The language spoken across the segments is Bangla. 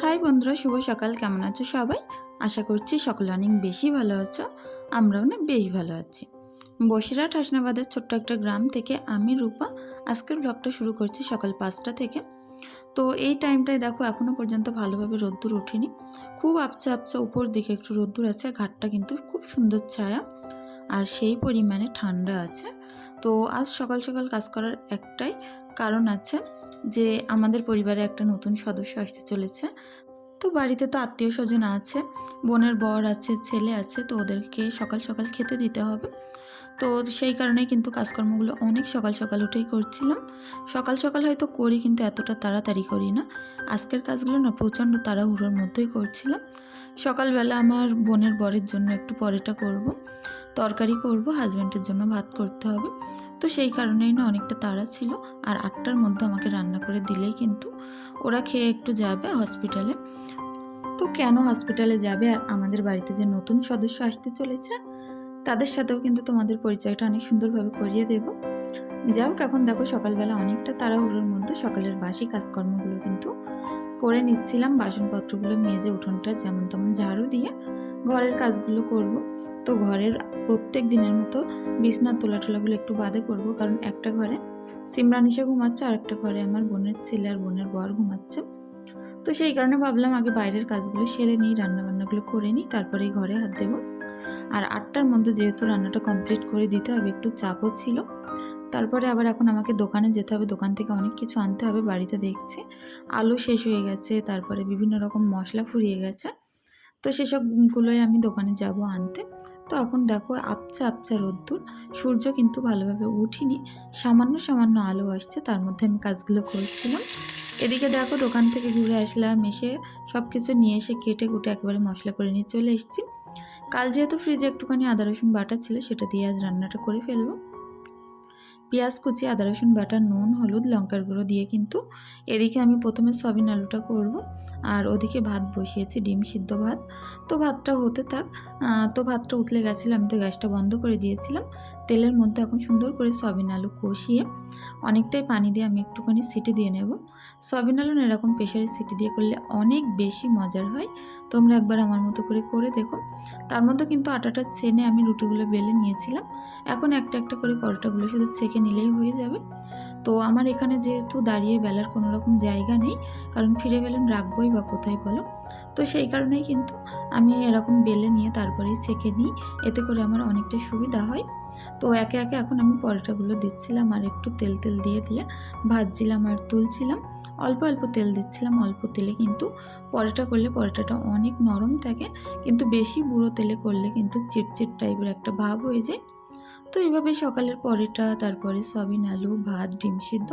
হাই বন্ধুরা, শুভ সকাল। কেমন আছো সবাই? আশা করছি সকলে অনেক বেশি ভালো আছো, আমরাও না বেশ ভালো আছি। বসিরহাট হাসনাবাদের ছোট্ট একটা গ্রাম থেকে আমি রূপা। আজকের ব্লগটা শুরু করছি সকাল পাঁচটা থেকে। তো এই টাইমটায় দেখো এখনও পর্যন্ত ভালোভাবে রোদ্দুর ওঠেনি। খুব আপচা আপচা উপর দিকে একটু রোদ্দুর আছে ঘাটটা কিন্তু খুব সুন্দর ছায়া। আর সেই পরিমাণে ঠান্ডা আছে। তো আজ সকাল সকাল কাজ করার একটাই কারণ আছে যে আমাদের পরিবারে একটা নতুন সদস্য আসতে চলেছে। তো বাড়িতে তো আত্মীয় স্বজন আছে, বোনের বর আছে, ছেলে আছে, তো ওদেরকে সকাল সকাল খেতে দিতে হবে। তো সেই কারণে কিন্তু কাজকর্মগুলো অনেক সকাল সকাল উঠেই করছিলাম। সকাল সকাল হয়তো করি কিন্তু এতটা তাড়াতাড়ি করি না। আজকের কাজগুলো না প্রচণ্ড তাড়াহুড়োর মধ্যেই করছিলাম। সকালবেলা আমার বোনের বরের জন্য একটু পরেটা করব। তরকারি করব হাজব্যান্ডের জন্য ভাত করতে হবে। তো সেই কারণেই না অনেকটা তাড়া ছিল। আর আটটার মধ্যে আমাকে রান্না করে দিলেই কিন্তু ওরা খেয়ে একটু যাবে হসপিটালে তো কেন হসপিটালে যাবে? আর আমাদের বাড়িতে যে নতুন সদস্য আসতে চলেছে, তাদের সাথেও কিন্তু তোমাদের পরিচয়টা অনেক সুন্দরভাবে করিয়ে দেব। যাই হোক এখন দেখো সকালবেলা অনেকটা তাড়াহুড়োর মধ্যে সকালের বাসি কাজকর্মগুলো কিন্তু করে নিচ্ছিলাম। বাসনপত্রগুলো মেজে উঠোনটা যেমন তেমন ঝাড়ু দিয়ে ঘরের কাজগুলো করব। তো ঘরের প্রত্যেক দিনের মতো বিছনার তোলা টোলাগুলো একটু বাদে করব কারণ একটা ঘরে সিমরান এসে ঘুমাচ্ছে আর একটা ঘরে আমার বোনের ছেলে আর বোনের বর ঘুমাচ্ছে। তো সেই কারণে ভাবলাম আগে বাইরের কাজগুলো সেরে নিই, রান্নাবান্নাগুলো করে নিই, তারপরেই ঘরে হাত দেব। আর আটটার মধ্যে যেহেতু রান্নাটা কমপ্লিট করে দিতে হবে, একটু চাপও ছিল। তারপরে আবার এখন আমাকে দোকানে যেতে হবে, দোকান থেকে অনেক কিছু আনতে হবে, বাড়িতে দেখছি। আলু শেষ হয়ে গেছে, তারপরে বিভিন্ন রকম মশলা ফুরিয়ে গেছে। তো সেসবগুলোই আমি দোকানে যাব আনতে। তো এখন দেখো আপচা আপচা রোদ্দুর, সূর্য কিন্তু ভালোভাবে উঠিনি, সামান্য সামান্য আলো আসছে, তার মধ্যে আমি কাজগুলো করছিলাম। এদিকে দেখো দোকান থেকে ঘুরে আসলাম, এসে সব কিছু নিয়ে এসে কেটে কুটে একেবারে মশলা করে নিয়ে চলে এসেছি। কাল যেহেতু ফ্রিজে একটুখানি আদা রসুন বাটা ছিল, সেটা দিয়ে আজ রান্নাটা করে ফেলব। পেঁয়াজ কুচি, আদা, রসুন, বাটা, নুন, হলুদ, লঙ্কার গুঁড়ো দিয়ে কিন্তু এদিকে আমি প্রথমে সবিন আলুটা করব আর ওদিকে ভাত বসিয়েছি, ডিম সিদ্ধ ভাত। তো ভাতটা হতে থাক তো ভাতটা উতলে গেছিল, আমি তো গ্যাসটা বন্ধ করে দিয়েছিলাম। তেলের মধ্যে এখন সুন্দর করে সবিন আলু কষিয়ে অনেকটাই পানি দিয়ে আমি একটুখানি সিটি দিয়ে নেব। সবিন আলু এরকম প্রেশারে সিটি দিয়ে করলে অনেক বেশি মজার হয়। তোমরা একবার আমার মতো করে করে দেখো। তার মধ্যে কিন্তু আটাটা ছেনে আমি রুটিগুলো বেলে নিয়েছিলাম। এখন একটা একটা করে পরোটাগুলো শুধু ছেঁকে নিলেই হয়ে যাবে। তো আমার এখানে যেহেতু দাঁড়িয়ে বেলার কোনো রকম জায়গা নেই, কারণ ফিরে বেলুন রাখবোই বা কোথায় বলো? তো সেই কারণেই কিন্তু আমি এরকম বেলে নিয়ে তারপরেই ছেঁকে নিই। এতে করে আমার অনেকটা সুবিধা হয়। তো একে একে এখন আমি পরোটাগুলো দিচ্ছিলাম আর একটু তেল তেল দিয়ে দিয়ে ভাজছিলাম আর তুলছিলাম। অল্প অল্প তেল দিচ্ছিলাম, অল্প তেলে কিন্তু পরোটা করলে পরোটাটা অনেক নরম থাকে, কিন্তু বেশি বুড়ো তেলে করলে কিন্তু চিটচিট টাইপের একটা ভাব হয়ে যায়। তো এইভাবে সকালের পরেটা, তারপরে সয়াবিন আলু, ভাত, ডিম সিদ্ধ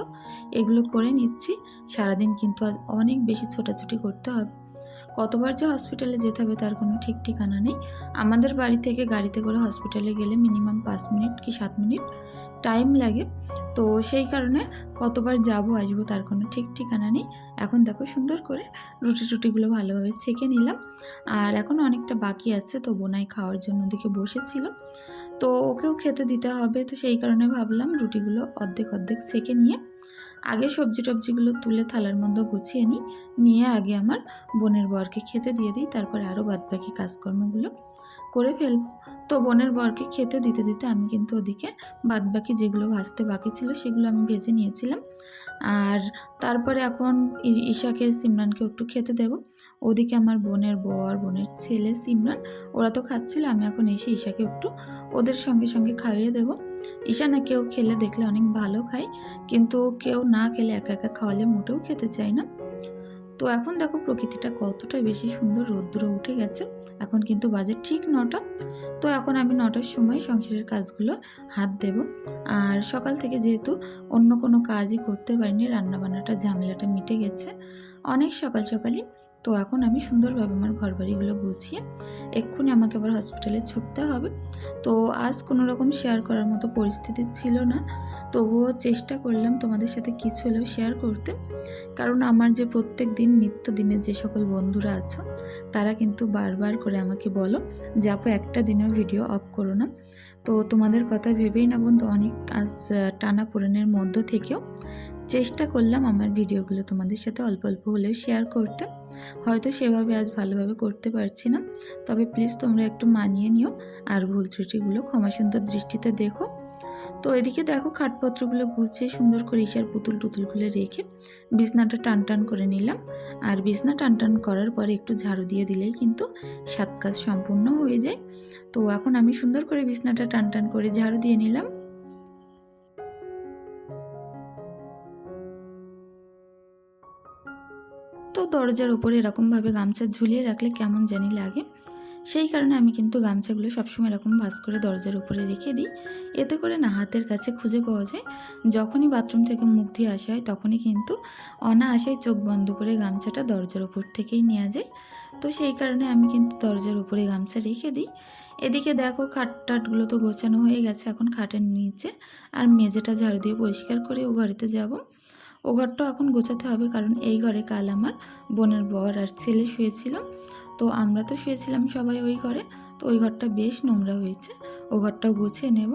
এগুলো করে নিচ্ছি। সারাদিন কিন্তু আজ অনেক বেশি ছোটাছুটি করতে হবে। কতবার যে হসপিটালে যেতে হবে তার কোনো ঠিক ঠিকানা নেই। আমাদের বাড়ি থেকে গাড়িতে করে হসপিটালে গেলে মিনিমাম পাঁচ মিনিট কি সাত মিনিট। টাইম লাগে। তো সেই কারণে কতবার যাব, আসব তার কোনো ঠিক ঠিকানা নেই। এখন দেখো সুন্দর করে রুটি টুটিগুলো ভালোভাবে ছেঁকে নিলাম। আর এখন অনেকটা বাকি আছে, তো বোনাই খাওয়ার জন্য ওদিকে বসেছিল। তো ওকেও খেতে দিতে হবে, তো সেই কারণে ভাবলাম রুটিগুলো অর্ধেক অর্ধেক ছেঁকে নিয়ে আগে সবজি টবজিগুলো তুলে থালার মধ্যে গুছিয়ে নিই। নিয়ে আগে আমার বোনের বরকে খেতে দিয়ে দিই, তারপরে আরও বাদবাকি কাজকর্মগুলো। করে ফেলব। তো বোনের বরকে খেতে দিতে দিতে আমি কিন্তু ওদিকে বাদবাকি যেগুলো ভাজতে বাকি ছিল সেগুলো আমি ভেজে নিয়েছিলাম। আর তারপরে এখন ঈশাকে সিমরানকে একটু খেতে দেব। ওদিকে আমার বোনের বর, বোনের ছেলে সিমরান, ওরা তো খাচ্ছিল, আমি এখন এসে ঈশাকে একটু ওদের সঙ্গে সঙ্গে খাইয়ে দেব। ঈশা না কেউ খেলে দেখলে অনেক ভালো খায়, কিন্তু কেউ না খেলে একা একা খাওয়ালে মোটেও খেতে চায় না। তো এখন দেখো প্রকৃতিটা কতটা বেশি সুন্দর, রৌদ্র উঠে গেছে। এখন কিন্তু বাজে ঠিক নটা। তো এখন আমি নটার সময় সংসারের কাজগুলো হাত দেব। আর সকাল থেকে যেহেতু অন্য কোনো কাজই করতে পারিনি, রান্নাবান্নাটা, ঝামেলাটা মিটে গেছে। অনেক সকাল সকালই তো এখন আমি সুন্দরভাবে আমার ঘর বাড়িগুলো গুছিয়ে এক্ষুনি আমাকে আবার হসপিটালে ছুটতে হবে। তো আজ কোনো রকম শেয়ার করার মতো পরিস্থিতি ছিল না। তবুও চেষ্টা করলাম তোমাদের সাথে কিছু হলেও শেয়ার করতে। কারণ আমার যে প্রত্যেক দিন, নিত্য দিনের যে সকল বন্ধুরা আছো, তারা কিন্তু বারবার করে আমাকে বলো যে, আপু, একটা দিনেও ভিডিও অফ করো না। তো তোমাদের কথা ভেবেই না বন্ধু, অনেক আজ টানা মধ্য থেকেও চেষ্টা করলাম আমার ভিডিওগুলো তোমাদের সাথে অল্প অল্প হলেও শেয়ার করতে। হয়তো সেভাবে আজ ভালোভাবে করতে পারছি না। তবে প্লিজ তোমরা একটু মানিয়ে নিও আর ভুল ত্রুটিগুলো ক্ষমা সুন্দর দৃষ্টিতে দেখো। তো এদিকে দেখো খাটপত্রগুলো গুছিয়ে সুন্দর করে ইশার পুতুল টুতুলগুলো রেখে বিছনাটা টান টান করে নিলাম। আর বিছনা টান টান করার পরে একটু ঝাড়ু দিয়ে দিলেই কিন্তু সাত কাজ সম্পূর্ণ হয়ে যায়। তো এখন আমি সুন্দর করে বিছনাটা টান টান করে ঝাড়ু দিয়ে নিলাম। দরজার উপরে এরকমভাবে গামছা ঝুলিয়ে রাখলে কেমন জানি লাগে। সেই কারণে আমি কিন্তু গামছাগুলো সবসময় এরকম ভাস করে দরজার উপরে রেখে দিই। এতে করে না হাতের কাছে খুঁজে পাওয়া যায়। যখনই বাথরুম থেকে মুখ দিয়ে আসা হয় তখনই কিন্তু অনায়াসেই চোখ বন্ধ করে গামছাটা দরজার উপর থেকেই নেওয়া যায়। তো সেই কারণে আমি কিন্তু দরজার উপরে গামছা রেখে দিই। এদিকে দেখো খাট টাটগুলো তো গোছানো হয়ে গেছে, এখন খাটের নিচে আর মেঝেটা ঝাড়ু দিয়ে পরিষ্কার করে ও ঘরেতে যাব। ও ঘরটাও এখন গোছাতে হবে কারণ এই ঘরে কাল আমার বোনের বর আর ছেলে শুয়েছিল। তো আমরা তো শুয়েছিলাম সবাই ওই ঘরে। তো ওই ঘরটা বেশ নোংরা হয়েছে। ও ঘরটা গুছিয়ে নেব।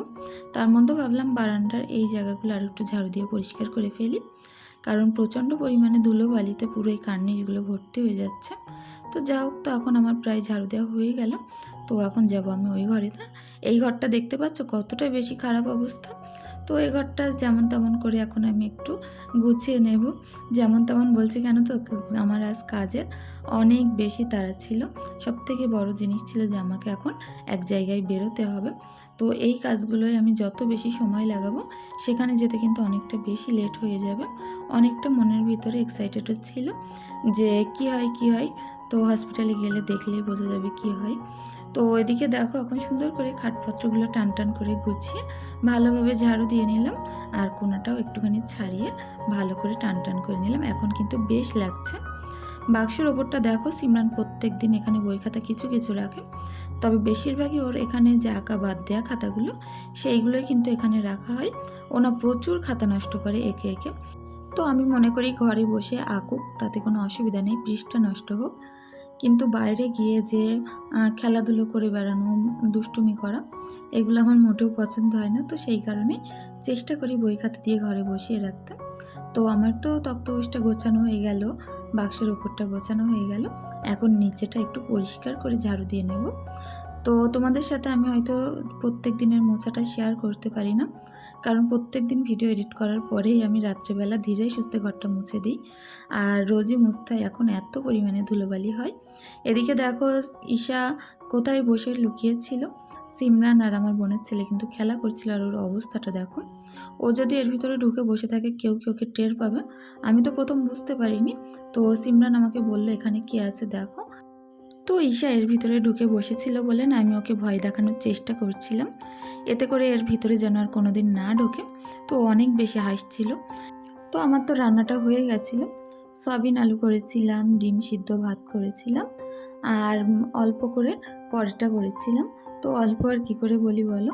তার মধ্যে ভাবলাম বারান্দার এই জায়গাগুলো আর একটু ঝাড়ু দিয়ে পরিষ্কার করে ফেলি। কারণ প্রচণ্ড পরিমাণে ধুলো, বালিতে পুরো এই কার্নিশগুলো ভর্তি হয়ে যাচ্ছে। তো যা হোক, তো এখন আমার প্রায় ঝাড়ু দেওয়া হয়ে গেল। তো এখন যাব আমি ওই ঘরেতে এই ঘরটা দেখতে পাচ্ছ কতটা বেশি খারাপ অবস্থা। তো এই ঘরটা যেমন তেমন করে এখন আমি একটু গুছিয়ে নেব। যেমন তেমন বলছি কেন তো, আমার আজ কাজের অনেক বেশি তাড়া ছিল। সব থেকে বড় জিনিস ছিল যে আমাকে এখন এক জায়গায় বেরোতে হবে। তো এই কাজগুলোয় আমি যত বেশি সময় লাগাবো, সেখানে যেতে কিন্তু অনেকটা বেশি লেট হয়ে যাবে। অনেকটা মনের ভিতরে এক্সাইটেডও ছিল যে কি হয় কি হয়? তো হসপিটালে গেলে দেখলেই বোঝা যাবে কি হয়। তো এদিকে দেখো এখন সুন্দর করে খাটপত্রগুলো টান টান করে গুছিয়ে ভালোভাবে ঝাড়ু দিয়ে নিলাম আর কোনাটাও একটুখানি ছাড়িয়ে ভালো করে টান টান করে নিলাম। এখন কিন্তু বেশ লাগছে। বাক্সের ওপরটা দেখো, সিমরান প্রত্যেক দিন এখানে বই খাতা কিছু কিছু রাখে। তবে বেশিরভাগই ওর এখানে যে আঁকা বাদ দেওয়া খাতাগুলো, সেইগুলোই কিন্তু এখানে রাখা হয়। ওনা প্রচুর খাতা নষ্ট করে একে একে। তো আমি মনে করি ঘরে বসে আঁকুক, তাতে কোনো অসুবিধা নেই, পৃষ্ঠা নষ্ট হোক। কিন্তু বাইরে গিয়ে যে খেলাধুলো করে বেড়ানো, দুষ্টুমি করা, এগুলো আমার মোটেও পছন্দ হয় না। তো সেই কারণে চেষ্টা করি বই খাতা দিয়ে ঘরে বসিয়ে রাখতে। তো আমার তো তক্তপোষটা গোছানো হয়ে গেল, বাক্সের উপরটা গোছানো হয়ে গেল। এখন নিচেটা একটু পরিষ্কার করে ঝাড়ু দিয়ে নেব। তো তোমাদের সাথে আমি হয়তো প্রত্যেক দিনের মোছাটা শেয়ার করতে পারি না। কারণ প্রত্যেক দিন ভিডিও এডিট করার পরেই আমি রাত্রেবেলা ধীরে সুস্থে ঘরটা মুছে দিই। আর রোজই মুছতে হয় এখন এত পরিমাণে ধুলোবালি হয়। এদিকে দেখো, ঈশা কোথায় বসে লুকিয়েছিল? সিমরান আর আমার বোনের ছেলে কিন্তু খেলা করছিল আর ওর অবস্থাটা দেখো। ও যদি এর ভিতরে ঢুকে বসে থাকে, কেউ কেউ ওকে টের পাবে? আমি তো প্রথম বুঝতে পারিনি। তো সিমরান আমাকে বলল, এখানে কে আছে দেখো? তো ঈশা এর ভিতরে ঢুকে বসেছিল বলে না আমি ওকে ভয় দেখানোর চেষ্টা করছিলাম। এতে করে এর ভিতরে যেন আর কোনোদিন না ঢোকে। তো অনেক বেশি হাসছিল তো আমার তো রান্নাটা হয়ে গেছিল। সয়াবিন আলু করেছিলাম, ডিম সিদ্ধ ভাত করেছিলাম, আর অল্প করে পরোটা করেছিলাম। তো অল্প আর কী করে বলি বলো?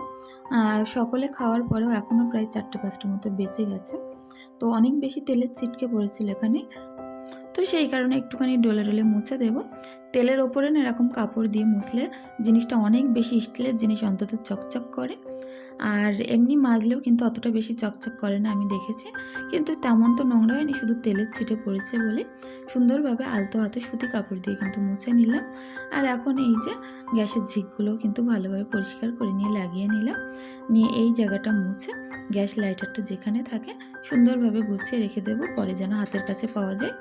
সকলে খাওয়ার পরেও এখনও প্রায় চারটে পাঁচটা মতো বেঁচে গেছে। তো অনেক বেশি তেলের ছিটকে পড়েছিল এখানে। তো সেই কারণে একটুখানি ডলে ডলে মুছে দেব। তেলের ওপরে না এরকম কাপড় দিয়ে মুছলে জিনিসটা অনেক বেশি স্টিলের জিনিস অন্তত চকচক করে। আর এমনি মাজলেও কিন্তু অতটা বেশি চকচক করে না, আমি দেখেছি। কিন্তু তেমন তো নোংরা হয়নি, শুধু তেলের ছিটে পড়েছে বলে। সুন্দরভাবে আলতো হাতে সুতি কাপড় দিয়ে কিন্তু মুছে নিলাম। আর এখন এই যে গ্যাসের ঝিকগুলো কিন্তু ভালোভাবে পরিষ্কার করে নিয়ে লাগিয়ে নিলাম। নিয়ে এই জায়গাটা মুছে গ্যাস লাইটারটা যেখানে থাকে সুন্দরভাবে গুছিয়ে রেখে দেবো, পরে যেন হাতের কাছে পাওয়া যায়।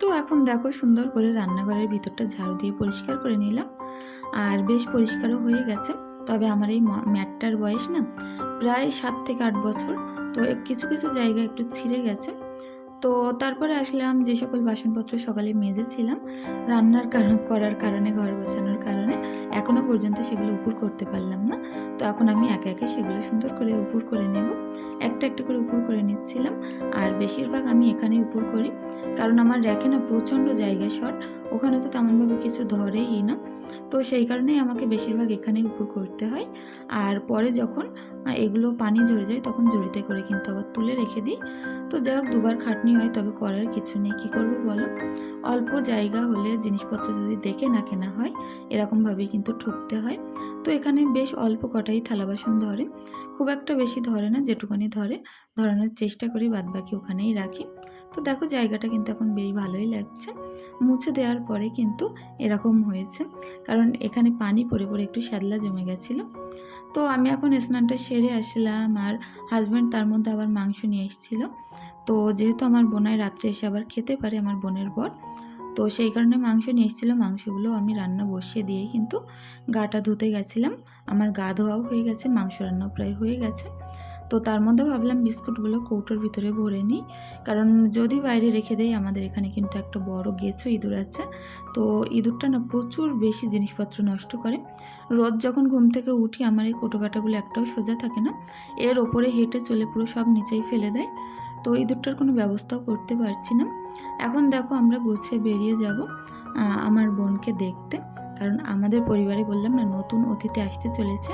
তো এখন দেখো সুন্দর করে রান্নাঘরের ভিতরটা ঝাড়ু দিয়ে পরিষ্কার করে নিলাম। আর বেশ পরিষ্কারও হয়ে গেছে। তবে আমার এই ম্যাটটার বয়স না প্রায় সাত থেকে আট বছর। তো কিছু কিছু জায়গা একটু ছিঁড়ে গেছে। তো তারপরে আসলাম যে সকল বাসনপত্র সকালে মেজেছিলাম, রান্নার কারণ, করার কারণে, ঘর গোছানোর কারণে এখনও পর্যন্ত সেগুলো উপর করতে পারলাম না। তো এখন আমি একে একে সেগুলো সুন্দর করে উপর করে নেব। একটা একটা করে উপর করে নিচ্ছিলাম। আর বেশিরভাগ আমি এখানে উপর করি। কারণ আমার র্যাকে না প্রচণ্ড জায়গা শর্ট, ওখানে তো তেমনভাবে কিছু ধরেই না। তো সেই কারণেই আমাকে বেশিরভাগ এখানেই উপর করতে হয়। আর পরে যখন এগুলো পানি ঝরে যায় তখন ঝুড়িতে করে কিন্তু আবার তুলে রেখে দিই। তো যাই হোক, দুবার খাটনি হয়, তবে করার কিছু নেই। কী করব বলো? অল্প জায়গা হলে জিনিসপত্র যদি দেখে না কেনা হয়, এরকমভাবেই কিন্তু ঠকতে হয়। তো এখানে বেশ অল্প কটাই থালা বাসন ধরে। খুব একটা বেশি ধরে না, যেটুকানি ধরে। ধরানোর চেষ্টা করি, বাদবাকি ওখানেই রাখি। তো দেখো জায়গাটা কিন্তু এখন বেশ ভালোই লাগছে। মুছে দেওয়ার পরে কিন্তু এরকম হয়েছে। কারণ এখানে পানি পড়ে পড়ে একটু শ্যাদলা জমে গেছিল। তো আমি এখন স্নানটা সেরে আসলাম আর হাজব্যান্ড তার মধ্যে আবার মাংস নিয়ে এসেছিল। তো যেহেতু আমার বোনায় রাত্রে এসে আবার খেতে পারে আমার বোনের বর, তো সেই কারণে মাংস নিয়ে এসেছিল। মাংসগুলো আমি রান্না বসিয়ে দিয়ে কিন্তু গাটা ধুতে গেছিলাম। আমার গা ধোয়াও হয়ে গেছে, মাংস রান্নাও প্রায় হয়ে গেছে। তো তার মধ্যে ভাবলাম বিস্কুটগুলো কৌটোর ভিতরে ভরে নিই। কারণ যদি বাইরে রেখে দেই, আমাদের এখানে কিন্তু একটা বড় গেছো ইঁদুর আছে। তো ইঁদুরটা না প্রচুর বেশি জিনিসপত্র নষ্ট করে। রোজ যখন ঘুম থেকে উঠি, আমার এই কোটোকাটাগুলো একটাও সোজা থাকে না। এর ওপরে হেঁটে চলে পুরো সব নিচেই ফেলে দেয়। তো ইঁদুরটার কোনো ব্যবস্থাও করতে পারছি না। এখন দেখো আমরা গুছিয়ে বেরিয়ে যাব আমার বোনকে দেখতে। কারণ আমাদের পরিবারে বললাম না, নতুন অতিথি আসতে চলেছে।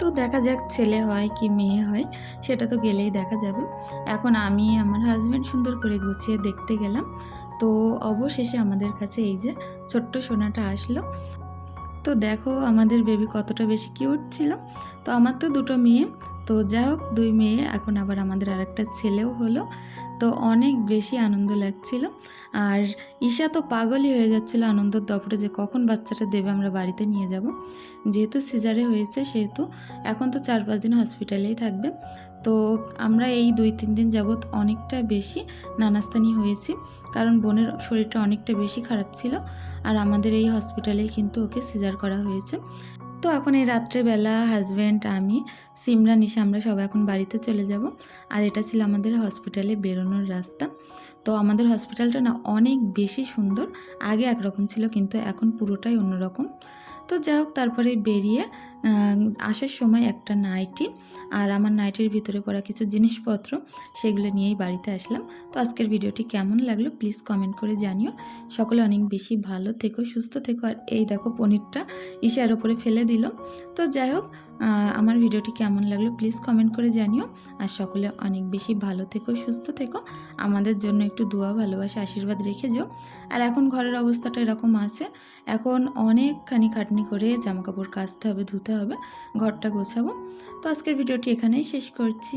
তো দেখা যাক ছেলে হয় কি মেয়ে হয়, সেটা তো গেলেই দেখা যাবে। এখন আমি আমার হাজব্যান্ড সুন্দর করে গুছিয়ে দেখতে গেলাম। তো অবশেষে আমাদের কাছে এই যে ছোট্ট সোনাটা আসলো। তো দেখো আমাদের বেবি কতটা বেশি কিউট ছিল। তো আমার তো দুটো মেয়ে। তো যাই হোক, দুই মেয়ে, এখন আবার আমাদের আরেকটা ছেলেও হলো। তো অনেক বেশি আনন্দ লাগছিল। আর ঈশা তো পাগলই হয়ে যাচ্ছিল আনন্দর দপটে যে কখন বাচ্চাটা দেবে আমরা বাড়িতে নিয়ে যাব। যেহেতু সিজারে হয়েছে, সেহেতু এখন তো চার পাঁচ দিন হসপিটালেই থাকবে। তো আমরা এই দুই তিন দিন যাবৎ অনেকটা বেশি নানাস্তানি হয়েছি, কারণ বোনের শরীরটা অনেকটা বেশি খারাপ ছিল। আর আমাদের এই হসপিটালেই কিন্তু ওকে সিজার করা হয়েছে। তো এখন এই রাত্রেবেলা হাজব্যান্ড আমি, সিমরা, নিশা, আমরা সবাই এখন বাড়িতে চলে যাব। আর এটা ছিল আমাদের হসপিটালে বেরোনোর রাস্তা। তো আমাদের হসপিটালটা না অনেক বেশি সুন্দর, আগে একরকম ছিল, কিন্তু এখন পুরোটাই অন্যরকম। তো যাই হোক, তারপরে বেরিয়ে আসার সময় একটা নাইটি আর আমার নাইটির ভিতরে পড়া কিছু জিনিসপত্র সেগুলো নিয়েই বাড়িতে আসলাম। তো আজকের ভিডিওটি কেমন লাগল প্লিজ কমেন্ট করে জানিও। সকলে অনেক বেশি ভালো থেকো, সুস্থ থেকো। আর এই দেখো পনিরটা ইশার ওপরে ফেলে দিল। তো যাই হোক আমার ভিডিওটি কেমন লাগল প্লিজ কমেন্ট করে জানিও। আর সকলে অনেক বেশি ভালো থেকো, সুস্থ থেকো। আমাদের জন্য একটু দোয়া, ভালোবাসা, আশীর্বাদ রেখে যেও। আর এখন ঘরের অবস্থাটা এরকম আছে। এখন অনেকখানি খাটনি করে জামা কাপড় কাচতে হবে, ধুতে হবে ঘরটা গোছাবো। তো আজকের ভিডিওটি এখানেই শেষ করছি।